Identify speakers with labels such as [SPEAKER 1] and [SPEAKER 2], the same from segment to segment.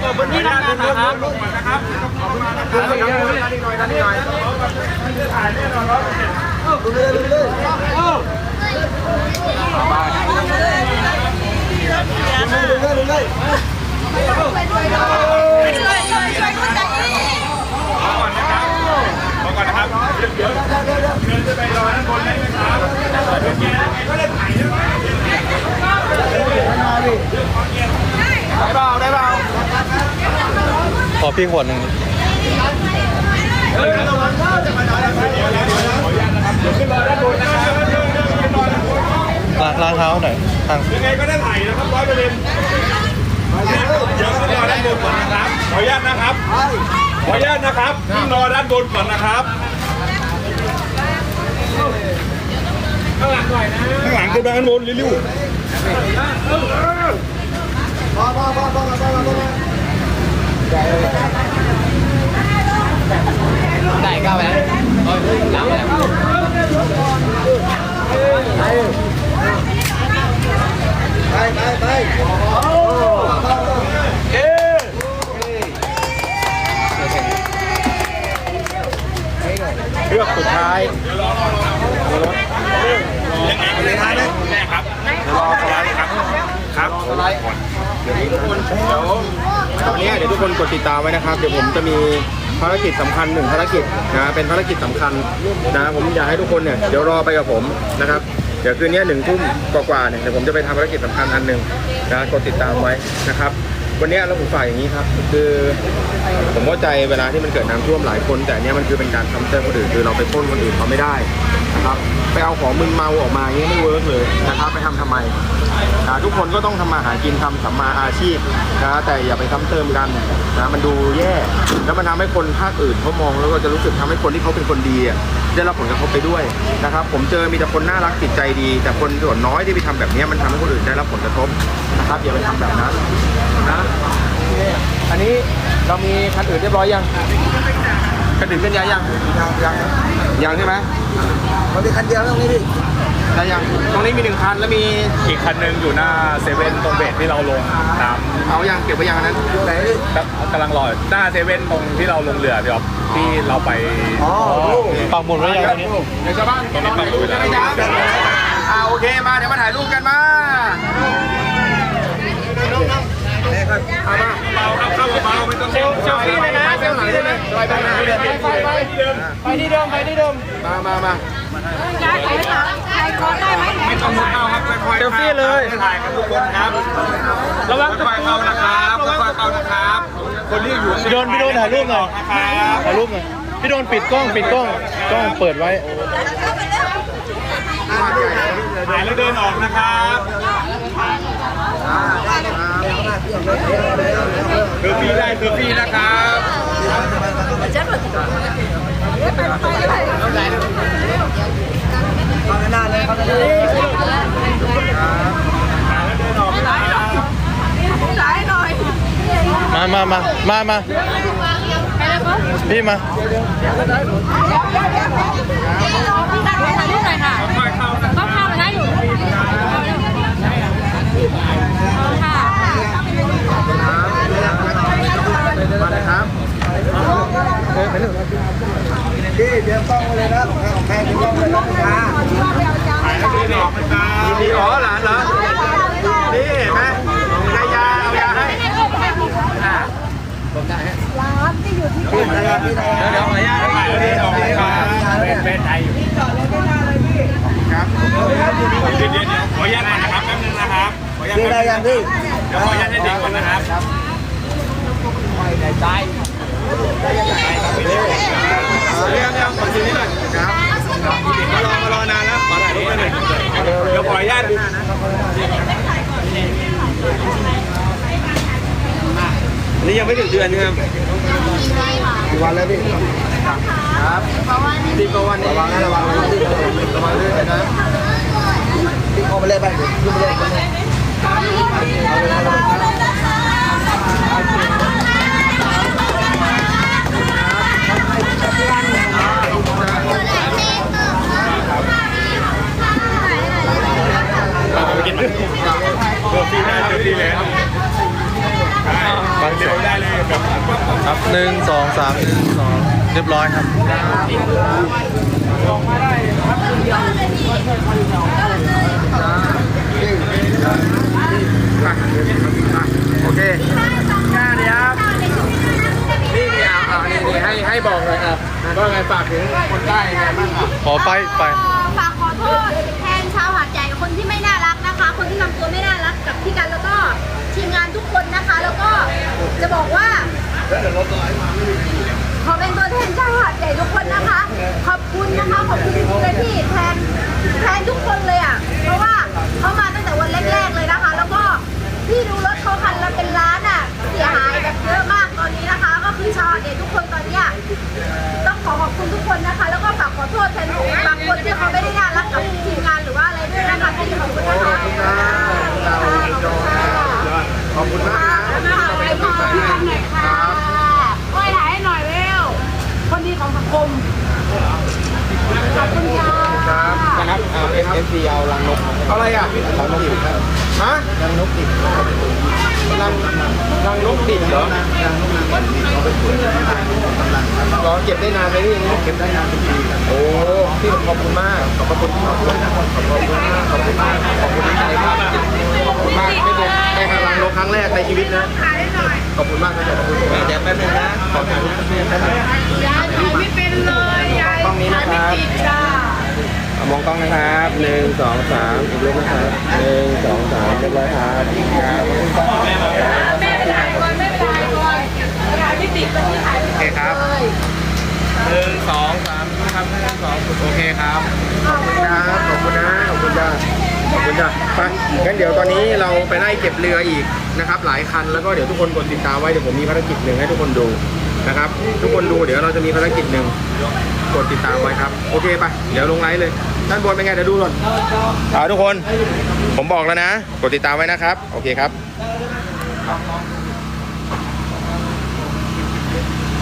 [SPEAKER 1] เปิดพื้นที่ทำงานนะครับ
[SPEAKER 2] นะครับขอก่อนนะครับขอก่อนนะครับเดี๋ยวเดินจะไปรอด้านบนได้ไหมครับเดี๋ยวแกยังไงก็ได้ถ่ายด้วย
[SPEAKER 1] ได้เปล่าได้เปล่า
[SPEAKER 3] ข อพี่ขวดหนึ่งลางล้าเท้าหน่อยทาง
[SPEAKER 2] ยังไงก็ได้ถ่ายนะครับร้อยเปอร์เซ็นต์เดี๋ยวขึ้นรอด้านบนก่อนนะครับ ขออนุญาตนะครับ ขออนุญาตนะครับขึ้นรอด้านบนก่อนนะครับข้างหลังหน่อยนะข้างหลังขึ้นด้านบนเร็วๆ
[SPEAKER 1] ได้ก้าวไปแล้วหลังไปแล้ว
[SPEAKER 2] เลือกสุดท้ายยังไงก็ได้ถ่ายได้แน่ครับรอสไลด์ครับ ครับ
[SPEAKER 4] เดี๋ยวทุกคนเดี๋ยววันนี้เดี๋ยวทุก คนกดติดตามไว้นะครับ เดี๋ยวผมจะมีภารกิจสำคัญหนึ่งภารกิจนะเป็นภารกิจสำคัญนะผมอยากให้ทุกคนเนี่ยเดี๋ยวรอไปกับผมนะครับเดี๋ยวคืนนี้หนึ่งทุ่มกว่าๆเนี่ยเดี๋ยวผมจะไปทำภารกิจสำคัญอันหนึ่งนะกดติดตามไว้นะครับ วันนี้เราผมฝากอย่างนี้ครับ คือผมเข้าใจเวลาที่มันเกิดน้ำท่วมหลายคน แต่เนี้ยมันคือเป็นการทำเตือนคนอื่นคือเราไปปล้นคนอื่นเขาไม่ได้นะครับไปเอาของมึนเมาออกมาอย่างนี้ไม่เวิร์กเลยนะครับไปทำทำไมทุกคนก็ต้องทำมาหากินทำสัมมาอาชีพนะแต่อย่าไปซ้ำเติมกันนะมันดูแย่ แล้วมันทำให้คนภาคอื่นเขามองแล้วก็จะรู้สึกทำให้คนที่เขาเป็นคนดีอะได้รับผลกระทบไปด้วยนะครับ ผมเจอมีแต่คนน่ารักจิตใจดี แต่คนส่วนน้อยที่ไปทำแบบเนี้ยมันทำให้คนอื่นได้รับผลกระทบนะครับอย่าไปทำแบบนั้นนะอันนี้เรามีคันอื่นเรียบร้อยยังคันอื่นเป็นยังยังยังยังยังใช่ไหม
[SPEAKER 1] มันมีคันเดียวตรงนี้พี่
[SPEAKER 4] ได้ยัง ตรงนี้มีหนึ่งคันแล้วมี
[SPEAKER 2] อีกคันหนึ่งอยู่หน้าเซเว่นตรงเบสที่เราลงน้
[SPEAKER 4] เอายังเก็บไว้ยังอันนั้น
[SPEAKER 1] ไหนพี่ำ
[SPEAKER 2] กำลังรอหน้าเซเว่นตรงที่เราลงเรือพี่อ๊อฟที่เราไป
[SPEAKER 1] อ๋อ
[SPEAKER 3] ปักหมุดไว้ยังตรงนี้
[SPEAKER 4] เดี๋ยวชาวบ้าน
[SPEAKER 2] ตรงนี้ปักหมุดไว้แล้ว
[SPEAKER 4] ไม่ได้อ่าโอเคมาเดี๋ยวมาถ่ายรูปกันมา
[SPEAKER 2] เอามาเบาครับเข้าเบาไม่ต้องเซล
[SPEAKER 4] เซลฟี่เลยนะเซลฟี่เลยนะลอยไปนะ
[SPEAKER 2] ไปไปไปไปที่เดิม
[SPEAKER 1] ไปที่เดิมไปที่เดิม
[SPEAKER 4] มามามา
[SPEAKER 2] ไม่ต้องมุดเข้าครับค่อยๆ
[SPEAKER 4] เซลฟี่เลย
[SPEAKER 2] ถ่ายกันทุกคนครับระวังค่อยๆเข้านะครับค่อยๆเข้านะครับ คนที่อยู่
[SPEAKER 3] โดนพี่โดนถ่ายรูปหน่อยถ่ายรูปหน่อยพี่โดนปิดกล้องปิดกล้องกล้องเปิดไว้
[SPEAKER 2] ถ่ายแล้วเดินออกนะครับเซลฟี่ได้เซลฟี่นะครับ
[SPEAKER 1] เข้าหน้าเลยเข้าหน้าเลย
[SPEAKER 3] มามามามามาพี่มา
[SPEAKER 2] ค่อยๆเข้านะ
[SPEAKER 4] มาเลยครับ
[SPEAKER 1] พี่เดี๋ยวต้องเลยนะของแพงของแพงต้องเลยนะลูกค้า
[SPEAKER 2] ยแล้วเดินออกนะครับ
[SPEAKER 4] มีอ๋อหลานเห็นไหมยายาเอายาให้อ่า
[SPEAKER 1] พี่ไหนอะพี่ไหนอะ
[SPEAKER 4] เดี๋ยวขออนุญาต
[SPEAKER 2] ถ่ายแล้วเดินออกนะครับเป็นเป็นไทยอยู่
[SPEAKER 4] ครับ
[SPEAKER 2] เดี๋ยวเดี๋ยวขออนุญาตนะครับแป๊บนึงนะครับขออนุญาตแป๊บ
[SPEAKER 1] ได้
[SPEAKER 2] นึง
[SPEAKER 1] ยังพี่
[SPEAKER 2] เดี๋ยวขออนุญาตให้เด็กก่อนนะครับ
[SPEAKER 4] เรียกเรียกขอทีนี้หน่อยครับมารอมารอนานแล้วขอถ่ายรูปหน่อย
[SPEAKER 2] เดี๋ยวขออนุญาต
[SPEAKER 4] อันนี้ยังไม่ถึงเดือนนะครับ
[SPEAKER 1] กี่วันแล้วพี่
[SPEAKER 4] ครับดีกว่าวันนี้
[SPEAKER 1] ระวังนะระวังนะพี่
[SPEAKER 4] ระวังด้วยนะ
[SPEAKER 1] พี่เข้ามาเลยไปเดี๋ยวขึ้นมาเลยขึ้นมาเลย
[SPEAKER 2] เราไปกินมันเบอร์ฟี่ได้เบอร์ฟี่แล้ว
[SPEAKER 3] บางแส
[SPEAKER 2] สวยได้เลยแบบ
[SPEAKER 3] ครับหนึ่ง สองสามหนึ่งสองเรียบร้อยครับ
[SPEAKER 4] โอเคง่ายดีครับนี่นี่เอาเอานี่นี่ให้ให้บอกเลยครับว่าไงฝากถึงคนใต้ไงบ้างครับ
[SPEAKER 3] ขอไปไป
[SPEAKER 5] ฝากขอโทษแทนชาวหาดใหญ่คนที่ไม่น่ารักนะคะ คนที่ทำตัวไม่น่ารักกับพี่กันแล้วก็ทีมงานทุกคนนะคะ แล้วก็จะบอกว่า ขอเป็นตัวแทนชาวหาดใหญ่ทุกคนนะคะ ขอบคุณนะคะขอบคุณจริงๆเลยที่แทนแทนทุกคนเลยอะ เพราะว่าเขามาตั้งแต่วันแรกๆเลยนะคะ แล้วก็ที่ดูรถเขาคันละเป็นล้านอะ เสียหายแบบเยอะมากตอนนี้นะคะ ก็คือชาวหาดใหญ่ทุกคนตอนเนี้ยต้องขอขอบคุณทุกคนนะคะ แล้วก็ฝากขอโทษแทนบางคนที่เขาไม่ได้น่ารักกับทีมงานหรือว่าอะไรด้วยนะคะที่ขอบคุณนะคะขอบคุณค่ะ
[SPEAKER 4] ขอบคุณมากนะ
[SPEAKER 5] ค่ะไปต่อพี่กันหน่อยค่ะโอ้ยถ่ายให้หน่อยเร็ว คมขอบคุณค่ะ
[SPEAKER 4] ครับนะครับเอาเอฟซีเอาลังนกอะไรอะลังนกติดครับฮะลังนกติดลังลังนกติดเหรอลังนกติดเอาไปเปิดรอเก็บได้นานไหมนี่เก็บได้นานเป็นปีโอ้พี่ขอบคุณมากขอบคุณขอบคุณขอบคุณมากขอบคุณมากขอบคุณที่ใจมากขอบคุณมากไม่เป็นได้มาลังนกครั้งแรกในชีวิตนะขอบคุณมากครับขอบคุณเดี๋ยวแป๊บนึงนะขอบคุณแป๊บนึง
[SPEAKER 5] ยายถ่ายไม่เป็นเลยยาย
[SPEAKER 4] กล้องนี้นะครับ
[SPEAKER 5] ติดจ้าม
[SPEAKER 4] องกล้องนะครับหนึ่งสองสามอีกรูปนะครับหนึ่งสองสามเรียบร้อยครับครับขอบคุณครับ
[SPEAKER 5] แม่ไปถ่ายก่อนแม่ไปถ่ายก่อนถ่ายไม่ติดตอนนี้ถ่ายไม่
[SPEAKER 4] โอเค
[SPEAKER 5] ติด
[SPEAKER 4] ครับ
[SPEAKER 5] เลย
[SPEAKER 4] หนึ่งสองสามนะครับหนึ่งสองโอเคครับ ขอบคุณครับขอบคุณนะขอบคุณจ้าขอบคุณจ้าไปงั้นเดี๋ยวตอนนี้เราไปไล่เก็บเรืออีกนะครับ หลายคันแล้วก็เดี๋ยวทุกคนกดติดตามไว้เดี๋ยวผมมีภารกิจหนึ่งให้ทุกคนดู นะครับ ทุกคนดูเดี๋ยวเราจะมีภารกิจหนึ่งกดติดตามไว้ครับ โอเคไปเดี๋ยวลงไลฟ์เลยด้านบนเป็นไงเดี๋ยวดูก่อนอ่าทุกคนผมบอกแล้วนะ กดติดตามไว้นะครับ โอเคครับ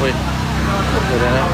[SPEAKER 3] อุ้ยเดี๋ยวนะ